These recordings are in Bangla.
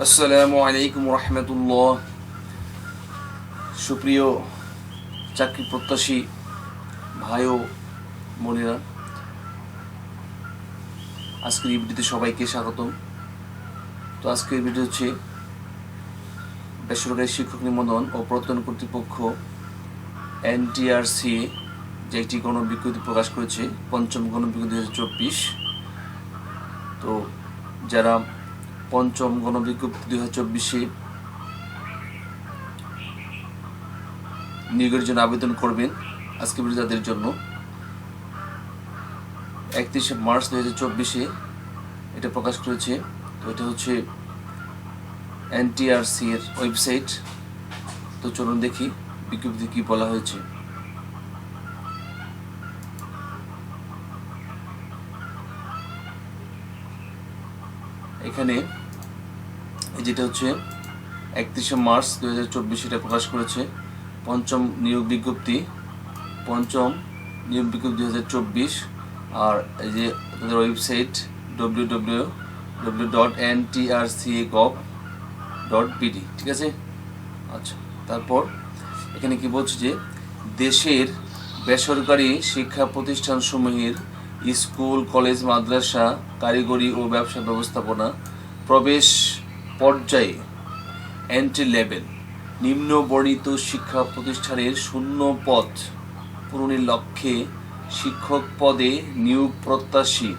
আসসালামু আলাইকুম রহমতুল্লাহ। সুপ্রিয় চাকরি প্রত্যাশী ভাই ও বোনেরা, আজকের এই ভিডিওতে সবাইকে স্বাগতম। তো আজকের ভিডিও হচ্ছে বেসরকারি শিক্ষক নিবন্ধন ও প্রত্যয়ন কর্তৃপক্ষ এনটিআরসি, যে একটি গণবিজ্ঞপ্তি প্রকাশ করেছে, পঞ্চম গণবিজ্ঞপ্তি দু হাজার চব্বিশ। তো যারা পঞ্চম গণবিজ্ঞপ্তি দুই হাজার চব্বিশে নিয়োগের জন্য আবেদন করবেন আজকে তাদের জন্য। একত্রিশে মার্চ দুই হাজার চব্বিশে এটা প্রকাশ করেছে। তো এটা হচ্ছে এনটিআরসি এর ওয়েবসাইট। তো চলুন দেখি বিজ্ঞপ্তি কি বলা হয়েছে। এখানে যেটা হচ্ছে একত্রিশে মার্চ দু হাজার চব্বিশ এটা প্রকাশ করেছে। পঞ্চম নিয়োগ বিজ্ঞপ্তি, পঞ্চম নিয়োগ বিজ্ঞপ্তি দু হাজার চব্বিশ। আর এই যে তাদের website W W W dot N T R C A gov dot BD ঠিক আছে? আচ্ছা তারপর এখানে কি বলছে যে দেশের বেসরকারি শিক্ষা প্রতিষ্ঠানসমূহের স্কুল, কলেজ, মাদ্রাসা, কারিগরি ও ব্যবসা ব্যবস্থাপনা, প্রবেশ পর্যায়ে এন্ট্রি লেভেল নিম্ন বর্ণিত শিক্ষা প্রতিষ্ঠানের শূন্য পদ পূরণের লক্ষ্যে শিক্ষক পদে নিয়োগ প্রত্যাশী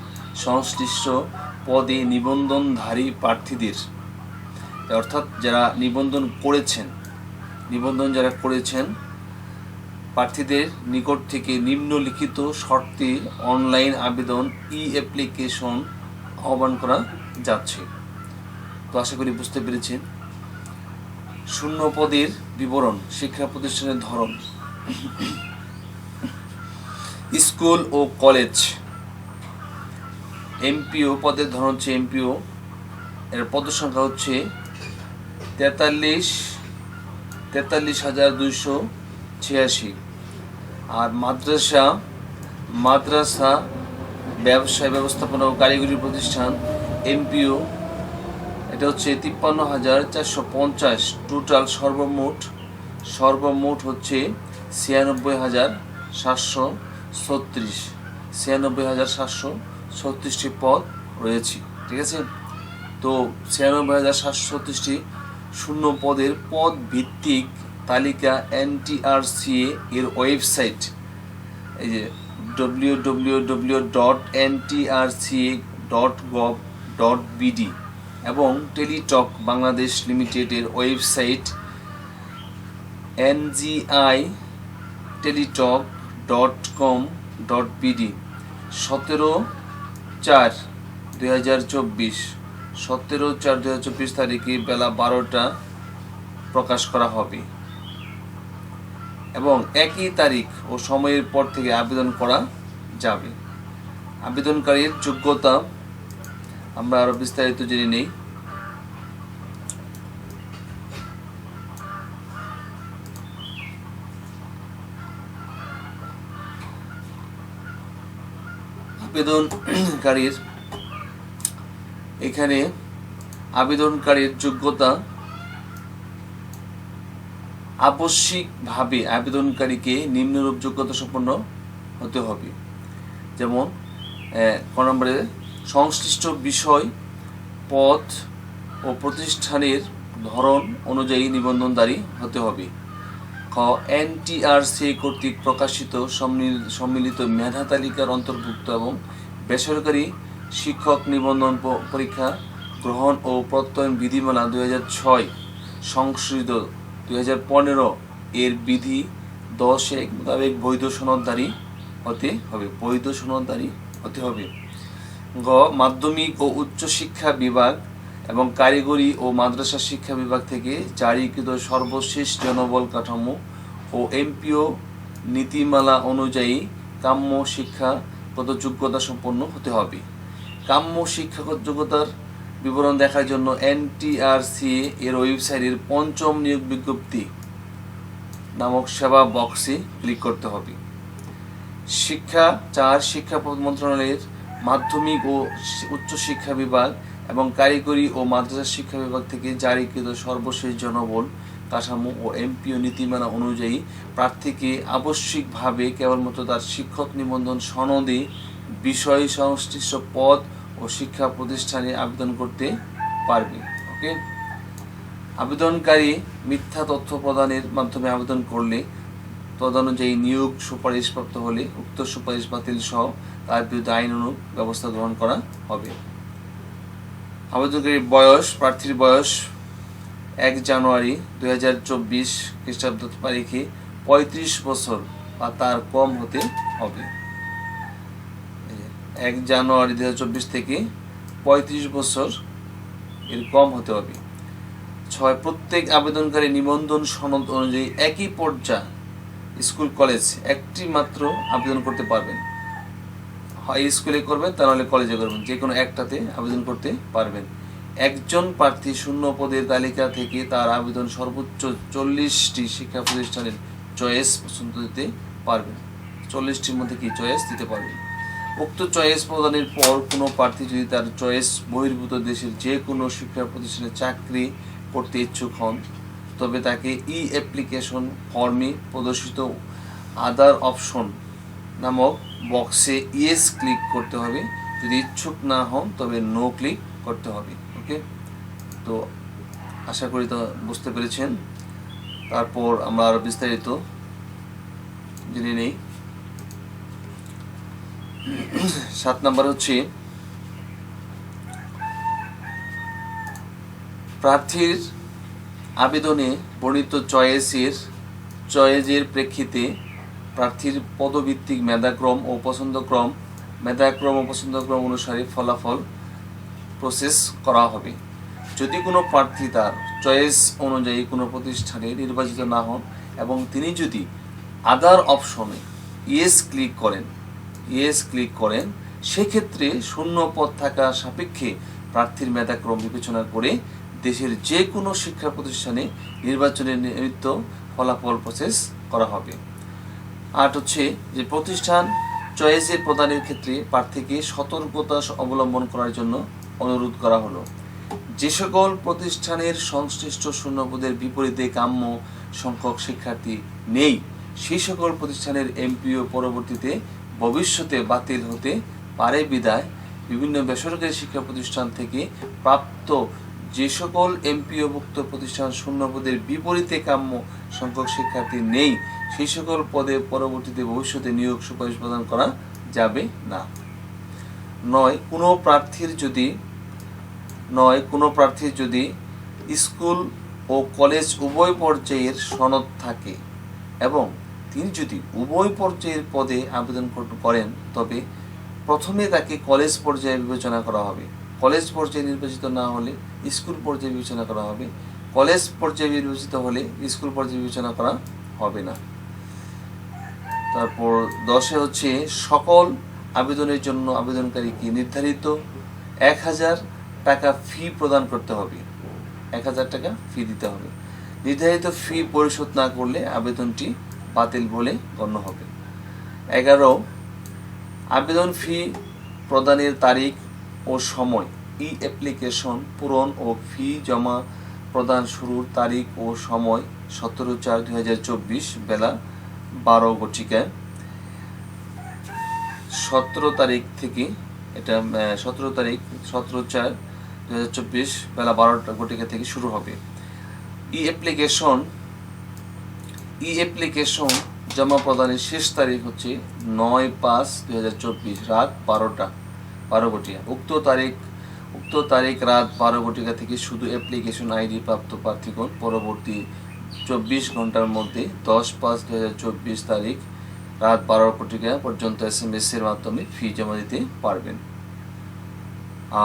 সংশ্লিষ্ট পদে নিবন্ধনধারী প্রার্থীদের। অর্থাৎ যারা নিবন্ধন করেছেন, নিবন্ধন যারা করেছেন, প্রার্থীদের নিকট থেকে নিম্নলিখিত শর্তে অনলাইন আবেদন ই অ্যাপ্লিকেশন আহ্বান করা যাচ্ছে। তো আশা করি বুঝতে পেরেছেন। শূন্য পদের বিবরণ, শিক্ষা প্রতিষ্ঠানের ধরন। স্কুল ও কলেজ। এমপিও, পদের ধরন হচ্ছে এমপিও। এর পদ সংখ্যা হচ্ছে তেতাল্লিশ তেতাল্লিশ হাজার দুইশো ছিয়াশি। আর মাদ্রাসা মাদ্রাসা, ব্যবসায় ব্যবস্থাপনা ও কারিগরি প্রতিষ্ঠান, এমপিও। এটা হচ্ছে তিপ্পান্ন হাজার চারশো পঞ্চাশ টোটাল সর্বমোট সর্বমোট হচ্ছে ছিয়ানব্বই হাজার সাতশো ছত্রিশ। ছিয়ানব্বই হাজার সাতশো ছত্রিশটি পদ রয়েছে, ঠিক আছে? তো ছিয়ানব্বই হাজার সাতশো ছত্রিশটি শূন্য পদের পদ ভিত্তিক তালিকা এনটিআরসিএ এর ওয়েবসাইট। এই যে W W W dot NTRCA dot gov dot BD এবং টেলিটক বাংলাদেশ লিমিটেডের website NGI Teletalk dot com dot BD. সতেরো চার দুই হাজার চব্বিশ। সতেরো চার দুই হাজার চব্বিশ তারিখে বেলা বারোটা প্রকাশ করা হবে। এবং একই তারিখ ও সময়ের পর থেকে আবেদন করা যাবে। আবেদনকারীর যোগ্যতা আমরা আরও বিস্তারিত জেনে নেই। আবেদনকারীর এখানে আবেদনকারীর যোগ্যতা আবশ্যিকভাবে আবেদনকারীকে নিম্নরূপ যোগ্যতা সম্পন্ন হতে হবে। যেমন ক নম্বরে সংশ্লিষ্ট বিষয়, পথ ও প্রতিষ্ঠানের ধরন অনুযায়ী নিবন্ধনদারী হতে হবে। খ, এনটিআরসি কর্তৃক প্রকাশিত সম্মিল- সম্মিলিত মেধা তালিকার অন্তর্ভুক্ত এবং বেসরকারি শিক্ষক নিবন্ধন পরীক্ষা গ্রহণ ও প্রত্যয়ন বিধিমালা দুই হাজার ছয় সংশোধিত দুই হাজার পনেরো এর বিধি দশ এক মোতাবেক বৈধ সনদধারী হতে হবে। বৈধ সনদধারী হতে হবে। গ, মাধ্যমিক ও উচ্চ শিক্ষা বিভাগ এবং কারিগরি ও মাদ্রাসা শিক্ষা বিভাগ থেকে জারিকৃত সর্বশেষ জনবল কাঠামো ও এমপিও নীতিমালা অনুযায়ী কাম্য শিক্ষাগত যোগ্যতা সম্পন্ন হতে হবে। কাম্য শিক্ষাগত যোগ্যতার বিবরণ দেখার জন্য এনটিআরসি এর ওয়েবসাইটের পঞ্চম নিয়োগ বিজ্ঞপ্তি নামক সেবা বক্সে ক্লিক করতে হবে। শিক্ষা, চার শিক্ষা মন্ত্রণালয়ের মাধ্যমিক ও উচ্চ শিক্ষা বিভাগ এবং কারিগরি ও মাদ্রাসা শিক্ষা বিভাগ থেকে জারিকৃত সর্বশেষ জনবল, কাঠামো ও এমপিও নীতিমালা অনুযায়ী প্রার্থীকে আবশ্যিকভাবে কেবলমাত্র তার শিক্ষক নিবন্ধন সনদে বিষয় সংশ্লিষ্ট পদ ও শিক্ষা প্রতিষ্ঠানে আবেদন করতে পারবে। ওকে? আবেদনকারী মিথ্যা তথ্য প্রদানের মাধ্যমে আবেদন করলে তদনুযায়ী নিয়োগ সুপারিশপ্রাপ্ত হলে উক্ত সুপারিশ বাতিল সহ তার বিরুদ্ধে আইনানুগ ব্যবস্থা গ্রহণ করা হবে। আবেদনকারীর বয়স, প্রার্থীর বয়স, এক জানুয়ারি দুই হাজার চব্বিশ খ্রিস্টাব্দ তারিখে পঁয়ত্রিশ বছর বা তার কম হতে হবে। এক জানুয়ারি হাজার চব্বিশ থেকে পঁয়ত্রিশ বছর এর কম হতে হবে। ছয়, প্রত্যেক আবেদনকারী নিবন্ধন সনদ অনুযায়ী একই পর্যায়ে স্কুল, কলেজ একটি মাত্র আবেদন করতে পারবেন। হয় স্কুলে করবেন, তা নাহলে কলেজে করবেন। যে কোনো একটাতে আবেদন করতে পারবেন। একজন প্রার্থী শূন্য পদের তালিকা থেকে তার আবেদন সর্বোচ্চ চল্লিশটি শিক্ষা প্রতিষ্ঠানের চয়েস পছন্দ দিতে পারবেন। চল্লিশটির মধ্যে কি চয়েস দিতে পারবেন? উক্ত চয়েস প্রদানের পর কোনো প্রার্থী যদি তার চয়েস বহির্ভূত দেশের যে কোনো শিক্ষা প্রতিষ্ঠানে চাকরি করতে ইচ্ছুক হন তবে তাকে ই অ্যাপ্লিকেশন ফর্মে প্রদর্শিত আদার অপশন নামক বক্সে ইয়েস ক্লিক করতে হবে। যদি ইচ্ছুক না হন, তবে নো ক্লিক করতে হবে, ওকে? তো আশা করি তো বুঝতে পেরেছেন। তারপর আমরা আরও বিস্তারিত জেনে নেই। সাত নাম্বার হচ্ছে, প্রার্থীর আবেদনে বর্ণিত চয়েসের, চয়েজের প্রেক্ষিতে প্রার্থীর পদভিত্তিক মেধাক্রম ও পছন্দক্রম, মেধাক্রম ও পছন্দক্রম অনুসারে ফলাফল প্রসেস করা হবে। যদি কোনো প্রার্থী তার চয়েস অনুযায়ী কোনো প্রতিষ্ঠানে নির্বাচিত না হন এবং তিনি যদি আদার অপশনে ইয়েস ক্লিক করেন ইয়েস ক্লিক করেন, সেক্ষেত্রে শূন্য পদ থাকা সাপেক্ষে প্রার্থীর মেধাক্রম বিবেচনা করে দেশের যে কোনো শিক্ষা প্রতিষ্ঠানে নির্বাচনের নিমিত্ত ফলাফল প্রসেস করা হবে। আট হচ্ছে যে প্রতিষ্ঠান চয়েসের প্রদানের ক্ষেত্রে প্রার্থীকে সতর্কতা অবলম্বন করার জন্য অনুরোধ করা হলো। যে সকল প্রতিষ্ঠানের সংশ্লিষ্ট শূন্যপদের বিপরীতে কাম্য সংখ্যক শিক্ষার্থী নেই, সেই সকল প্রতিষ্ঠানের এমপিও পরবর্তীতে ভবিষ্যতে বাতিল হতে পারে বিদায়। বিভিন্ন বেসরকারি শিক্ষা প্রতিষ্ঠান থেকে প্রাপ্ত যে সকল এমপিওভুক্ত প্রতিষ্ঠান শূন্যপদের বিপরীতে কাম্য সংখ্যক শিক্ষার্থী নেই, সেই সকল পদে পরবর্তীতে ভবিষ্যতে নিয়োগ সুপারিশ প্রদান করা যাবে না। নয়, কোনো প্রার্থীর যদি, নয়, কোনো প্রার্থীর যদি স্কুল ও কলেজ উভয় পর্যায়ের সনদ থাকে এবং তিনি যদি উভয় পর্যায়ের পদে আবেদন করেন, তবে প্রথমে তাকে কলেজ পর্যায়ে বিবেচনা করা হবে। কলেজ পর্যায়ে নির্বাচিত না হলে স্কুল পর্যায়ে বিবেচনা করা হবে। কলেজ পর্যায়ে নির্বাচিত হলে স্কুল পর্যায়ে বিবেচনা করা হবে না। তারপর দশে হচ্ছে সকল আবেদনের জন্য আবেদনকারীকে নির্ধারিত? এক হাজার টাকা ফি প্রদান করতে হবে। এক হাজার টাকা ফি দিতে হবে। নির্ধারিত ফি পরিশোধ না করলে আবেদনটি বাতিল বলে গণ্য হবে। এগারো, আবেদন ফি প্রদানের তারিখ ও সময়। ই অ্যাপ্লিকেশন পূরণ ও ফি জমা প্রদান শুরুর তারিখ ও সময় সতেরো চার দুই হাজার চব্বিশ বেলা বারো ঘটিকায়। সতেরো তারিখ থেকে এটা সতেরো তারিখ সতেরো চার দু হাজার চব্বিশ বেলা বারোটা ঘটিকা থেকে শুরু হবে। ই অ্যাপ্লিকেশন ই অ্যাপ্লিকেশন জমা প্রদানের শেষ তারিখ হচ্ছে নয় পাঁচ দুই হাজার চব্বিশ, রাত বারোটা। বারো ঘটিয়া। উক্ত তারিখ উক্ত তারিখ রাত বারো ঘটিকা থেকে শুধু অ্যাপ্লিকেশন আইডি প্রাপ্ত প্রার্থীগণ পরবর্তী চব্বিশ ঘণ্টার মধ্যে দশ পাঁচ দু হাজার চব্বিশ তারিখ রাত বারো ঘটিকা পর্যন্ত এস এম এস এর মাধ্যমে ফি জমা দিতে পারবেন।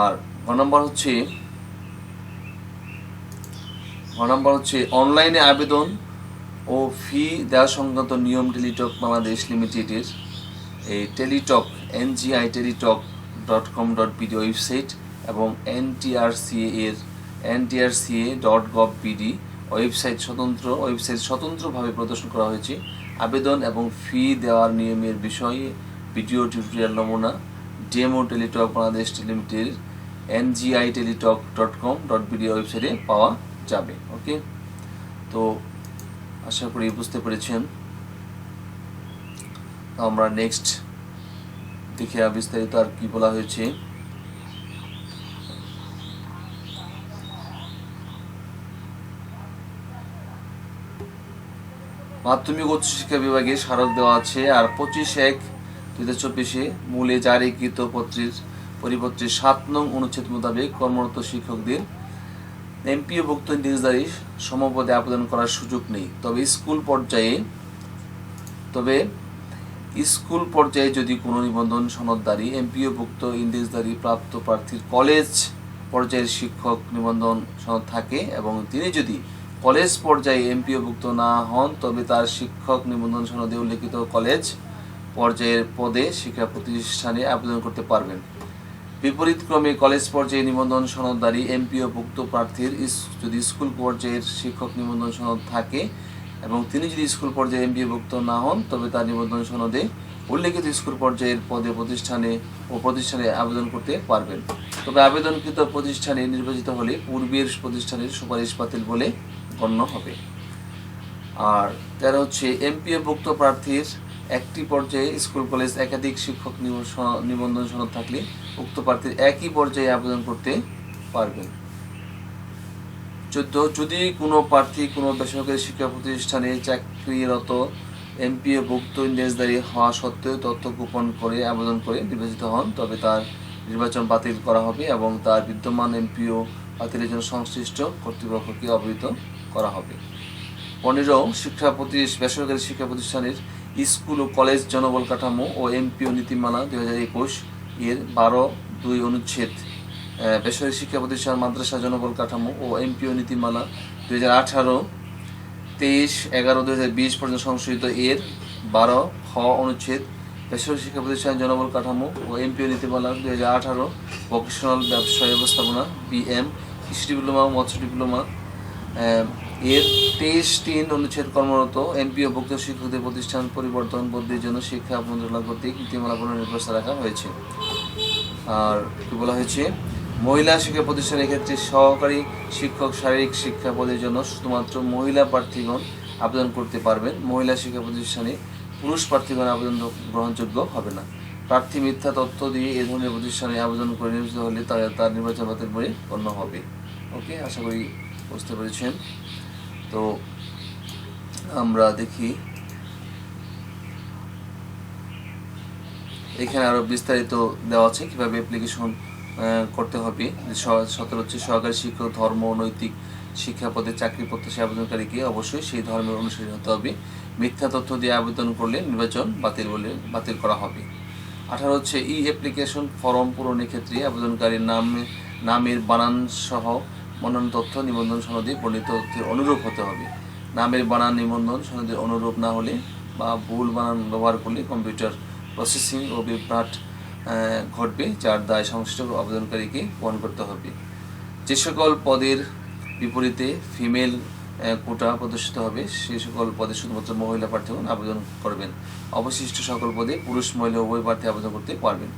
আর গ নম্বর হচ্ছে, গ নম্বর হচ্ছে, অনলাইনে আবেদন ও ফি দেওয়া সংক্রান্ত নিয়ম টেলিটক বাংলাদেশ লিমিটেডের এই Teletalk, NGI Teletalk dot com dot BD website এবং এনটিআরসিএ এর NTRCA dot gov BD website স্বতন্ত্র ওয়েবসাইট স্বতন্ত্রভাবে প্রদর্শন করা হয়েছে। আবেদন এবং ফি দেওয়ার নিয়মের বিষয়ে ভিডিও টিউটোরিয়াল নমুনা demo Teletalk Bangladesh limited NGI Teletalk dot com dot BD ওয়েবসাইটে পাওয়া যাবে ওকে তো আশা করি বুঝতে পেরেছেন। আমরা নেক্সট দেখে বিস্তারিত আর কি বলা হয়েছে? মাধ্যমিক উচ্চ শিক্ষা বিভাগে স্মারক দেওয়া আছে আর পঁচিশ এক দুই হাজার চব্বিশে মূলে জারিকৃত পত্রের পরিপত্রে সাত নং অনুচ্ছেদ মোতাবেক কর্মরত শিক্ষকদের এমপিওভুক্ত নিউজদারি সমপদে আবেদন করার সুযোগ নেই। তবে স্কুল পর্যায়ে তবে স্কুল পর্যায়ে যদি কোনো নিবন্ধন সনদদারি এমপিওভুক্ত ইন্ডেক্সদারি প্রাপ্ত প্রার্থীর কলেজ পর্যায়ের শিক্ষক নিবন্ধন সনদ থাকে এবং তিনি যদি কলেজ পর্যায়ে এমপিওভুক্ত না হন, তবে তার শিক্ষক নিবন্ধন সনদে উল্লেখিত কলেজ পর্যায়ের পদে শিক্ষা প্রতিষ্ঠানে আবেদন করতে পারবেন। বিপরীত ক্রমে কলেজ পর্যায়ে নিবন্ধন সনদদারি এমপিওভুক্ত প্রার্থীর যদি স্কুল পর্যায়ের শিক্ষক নিবন্ধন সনদ থাকে এবং তিনি যদি স্কুল পর্যায়ে এমপিওভুক্ত না হন, তবে তার নিবন্ধন সনদে উল্লেখিত স্কুল পর্যায়ের পদে প্রতিষ্ঠানে ও প্রতিষ্ঠানে আবেদন করতে পারবেন। তবে আবেদনকৃত প্রতিষ্ঠানে নির্বাচিত হলে পূর্বের প্রতিষ্ঠানের সুপারিশ বাতিল বলে গণ্য হবে। আর তেরো হচ্ছে এমপিওভুক্ত প্রার্থীর একটি পর্যায়ে স্কুল, কলেজ, একাধিক শিক্ষক নিবন্ধন সনদ থাকলে উক্ত প্রার্থীর একই পর্যায়ে আবেদন করতে পারবেন। চোদ্দ, যদি কোনো প্রার্থী কোনো বেসরকারি শিক্ষা প্রতিষ্ঠানে চাকরিরত এমপিও ভুক্ত ইন্ডেক্সদারি হওয়া সত্ত্বেও তথ্য গোপন করে আবেদন করে নির্বাচিত হন, তবে তার নির্বাচন বাতিল করা হবে এবং তার বিদ্যমান এমপিও বাতিলের জন্য সংশ্লিষ্ট কর্তৃপক্ষকে অবহিত করা হবে। পনেরো, শিক্ষা প্রতি বেসরকারি শিক্ষা প্রতিষ্ঠানের স্কুল ও কলেজ জনবল কাঠামো ও এমপিও নীতিমালা দুই হাজার একুশ এর বারো দুই অনুচ্ছেদ। বেসরকারি শিক্ষা প্রতিষ্ঠান মাদ্রাসা জনবল কাঠামো ও এমপিও নীতিমালা দুই হাজার আঠারো, তেইশ, এগারো, দুই হাজার বিশ পর্যন্ত সংশোধিত এর বারো খ অনুচ্ছেদ বেসরকারি শিক্ষা প্রতিষ্ঠান জনবল কাঠামো ও এমপিও নীতিমালা দুই হাজার আঠারো ভোকেশনাল ব্যবসায় ব্যবস্থাপনা বিএম কৃষি ডিপ্লোমা, মৎস্য ডিপ্লোমা এর তেইশ তিন অনুচ্ছেদ কর্মরত এমপিও ভুক্ত শিক্ষকদের প্রতিষ্ঠান পরিবর্তন বদলির জন্য শিক্ষা মন্ত্রণালয় কর্তৃক নীতিমালা প্রণয়নের রাখা হয়েছে। আর কি বলা হয়েছে? মহিলা শিক্ষা প্রতিষ্ঠানের ক্ষেত্রে সহকারী শিক্ষক শারীরিক শিক্ষা পদের জন্য শুধুমাত্র মহিলা প্রার্থীগণ আবেদন করতে পারবেন। মহিলা শিক্ষা প্রতিষ্ঠানে পুরুষ প্রার্থীগণ আবেদন গ্রহণযোগ্য হবে না। প্রার্থী মিথ্যা তথ্য দিয়ে এ ধরনের প্রতিষ্ঠানে আবেদন করে নিয়োজিত হলে তার নির্বাচন বাতিল বলে গণ্য হবে। ওকে, আশা করি বুঝতে পেরেছেন। তো আমরা দেখি। এখানে আরও বিস্তারিত দেওয়া আছে কীভাবে অ্যাপ্লিকেশন করতে হবে। সতেরো হচ্ছে সহকারী শিক্ষক, ধর্ম, নৈতিক শিক্ষা পদে চাকরি প্রত্যাশী আবেদনকারীকে অবশ্যই সেই ধর্মের অনুসারী হতে হবে। মিথ্যা তথ্য দিয়ে আবেদন করলে নির্বাচন বাতিল বলে বাতিল করা হবে। আঠারো হচ্ছে ই অ্যাপ্লিকেশন ফর্ম পূরণের ক্ষেত্রে আবেদনকারীর নাম নামের বানান সহ মনোনয়ন তথ্য নিবন্ধন সনদে বর্ণিত তথ্যের অনুরূপ হতে হবে। নামের বানান, নিবন্ধন সনদের অনুরূপ না হলে বা ভুল বানান ব্যবহার করলে কম্পিউটার প্রসেসিং ও বিভ্রাট ঘটবে, যার দায় সংশ্লিষ্ট আবেদনকারীকে বহন করতে হবে। যে সকল পদের বিপরীতে ফিমেল কোটা প্রদর্শিত হবে, সে সকল পদে শুধুমাত্র মহিলা প্রার্থীগণ আবেদন করবেন। অবশিষ্ট সকল পদে পুরুষ, মহিলা, উভয় প্রার্থী আবেদন করতে পারবেন।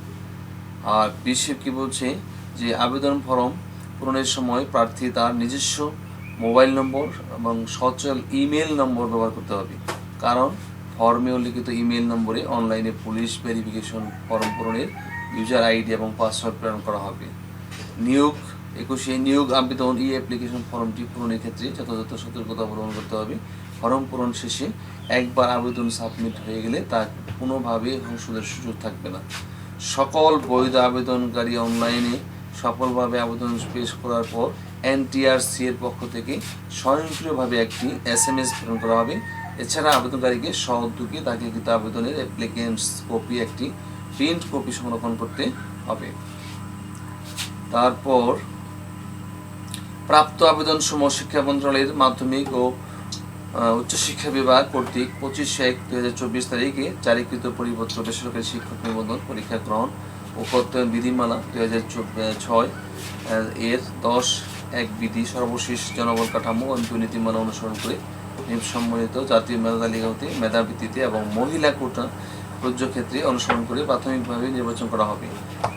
আর বিশেষ কি বলছে যে, আবেদন ফর্ম পূরণের সময় প্রার্থী তার নিজস্ব মোবাইল নম্বর এবং সচল ইমেল নম্বর ব্যবহার করতে হবে। কারণ ফর্মে উল্লিখিত ইমেল নম্বরে অনলাইনে পুলিশ ভেরিফিকেশন ফর্ম পূরণের ইউজার আইডি এবং পাসওয়ার্ড প্রেরণ করা হবে। নিয়োগ, একুশে নিয়োগ আবেদন ই অ্যাপ্লিকেশন ফর্মটি পূরণের ক্ষেত্রে যথাযথ সতর্কতা অবলম্বন করতে হবে। ফর্ম পূরণ শেষে একবার আবেদন সাবমিট হয়ে গেলে তা কোনোভাবে সংশোধনের সুযোগ থাকবে না। সকল বৈধ আবেদনকারী অনলাইনে সফলভাবে আবেদন পেশ করার পর এনটিআরসি এর পক্ষ থেকে স্বয়ংক্রিয়ভাবে একটি এস এম এস প্রেরণ করা হবে। এছাড়া আবেদনকারীকে সহযোগী দাখিলকৃত আবেদনের অ্যাপ্লিকেন্টস কপি একটি প্রিন্ট কপি সংরক্ষণ করতে হবে। তারপর, প্রাপ্ত আবেদন সমূহ শিক্ষা মন্ত্রণালয়ের মাধ্যমিক ও উচ্চশিক্ষা বিভাগ কর্তৃক পঁচিশ এক দুই তারিখে জারিকৃত পরিপত্র বেসরকারি শিক্ষক নিবন্ধন পরীক্ষা গ্রহণ ও প্রত্যয়ন বিধিমালা দুই হাজার ছয় এর দশ এক বিধি সর্বশেষ জনবল কাঠামো ও নীতিমালা অনুসরণ করে নিয়ম সম্বলিত জাতীয় মেধা তালিকা হতে মেধা ভিত্তিতে এবং মহিলা কোটা প্রযোজ্য ক্ষেত্রে অনুসরণ করে প্রাথমিকভাবে নির্বাচন করা হবে।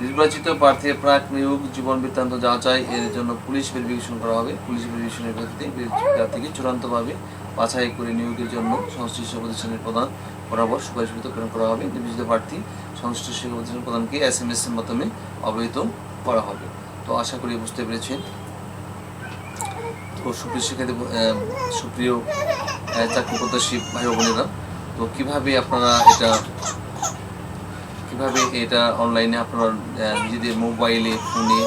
নির্বাচিত প্রার্থীর প্রাক নিয়োগ, জীবন বৃত্তান্ত যাচাই, এর জন্য পুলিশ ভেরিফিকেশন করা হবে। পুলিশ ভেরিফিকেশনের ভিত্তিতে প্রার্থীকে চূড়ান্তভাবে বাছাই করে নিয়োগের জন্য সংশ্লিষ্ট প্রতিষ্ঠানের প্রধান বরাবর সুপারিশকৃত প্রেরণ করা হবে। নির্বাচিত প্রার্থী সংশ্লিষ্ট শিক্ষা প্রতিষ্ঠান প্রধানকে এস এম এস এর মাধ্যমে অবহিত করা হবে। তো আশা করি বুঝতে পেরেছেন। সুপ্রিয় শিক্ষার্থী সুপ্রিয় চাকরি প্রত্যাশী ভাই বোনেরা, তো কীভাবে আপনারা এটা, কীভাবে এটা অনলাইনে আপনারা নিজেদের মোবাইলে ফোনে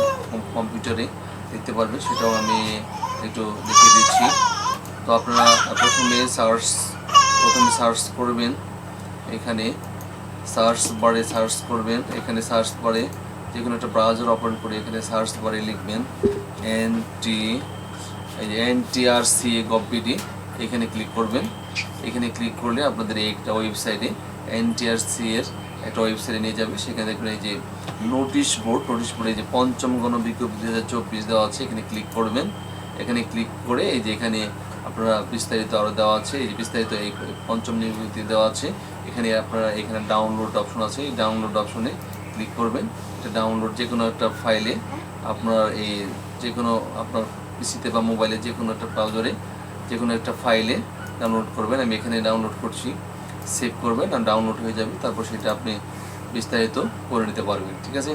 কম্পিউটারে দেখতে পারবেন, সেটাও আমি একটু দেখিয়ে দিচ্ছি। তো আপনারা প্রথমে সার্চ প্রথমে সার্চ করবেন এখানে সার্চ বারে সার্চ করবেন, এখানে সার্চ বারে যে কোনো একটা ব্রাউজার ওপেন করে এখানে সার্চ বারে লিখবেন এন টি এই যে এনটিআরসি গভবিডি এখানে ক্লিক করবেন। এখানে ক্লিক করলে আপনাদের একটা ওয়েবসাইটে এনটিআরসি এর একটা ওয়েবসাইটে নিয়ে যাবে। সেখানে দেখবেন এই যে নোটিশ বোর্ড নোটিশ বোর্ডে যে পঞ্চম গণ বিজ্ঞপ্তি দু হাজার চব্বিশ দেওয়া আছে, এখানে ক্লিক করবেন। এখানে ক্লিক করে এই যে এখানে আপনারা বিস্তারিত আরও দেওয়া আছে। এই বিস্তারিত এই পঞ্চম নিবৃত্তি দেওয়া আছে। এখানে আপনারা এখানে ডাউনলোড অপশন আছে। এই ডাউনলোড অপশনে ক্লিক করবেন। এটা ডাউনলোড যে কোনো একটা ফাইলে আপনার এই যে কোনো আপনার পিসিতে বা মোবাইলে যে কোনো একটা ব্রাউজারে যে কোনো একটা ফাইলে ডাউনলোড করবেন। আমি এখানে ডাউনলোড করছি। সেভ করবেন আর ডাউনলোড হয়ে যাবে। তারপর সেটা আপনি বিস্তারিত করে নিতে পারবেন। ঠিক আছে?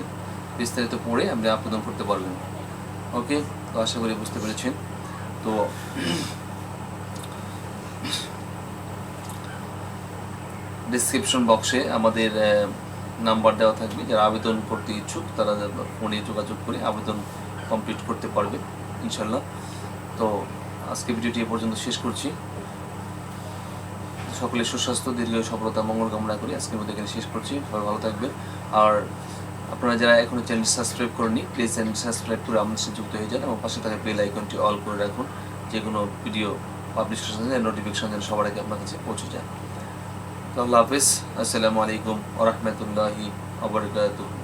বিস্তারিত পড়ে আপনি আবেদন করতে পারবেন। ওকে তো আশা করি বুঝতে পেরেছেন। তো ডিসক্রিপশন বক্সে আমাদের নাম্বার দেওয়া থাকবে। যারা আবেদন করতে ইচ্ছুক, তারা ফোনে যোগাযোগ করে আবেদন কমপ্লিট করতে পারবে। ইনশাল্লাহ তো আজকে ভিডিওটি এ পর্যন্ত শেষ করছি। সকলের সুস্বাস্থ্য, দীর্ঘ সফলতা, মঙ্গল কামনা করি। আজকের মধ্যে এখানে শেষ করছি। সবাই ভালো থাকবেন। আর আপনারা যারা এখনও চ্যানেল সাবস্ক্রাইব করেনি প্লিজ চ্যানেল সাবস্ক্রাইব করে আমাদের সাথে যুক্ত হয়ে যান এবং পাশে থাকা বেল আইকনটি অল করে রাখুন। যে কোনো ভিডিও পাবলিশ নোটিফিকেশন যেন সবার আগে আপনার কাছে পৌঁছে যায়। তো আল্লাহ হাফিজ। আসসালামু আলাইকুম আবরকাতুহ আপু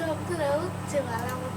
কান্দ শব্দটা ভালো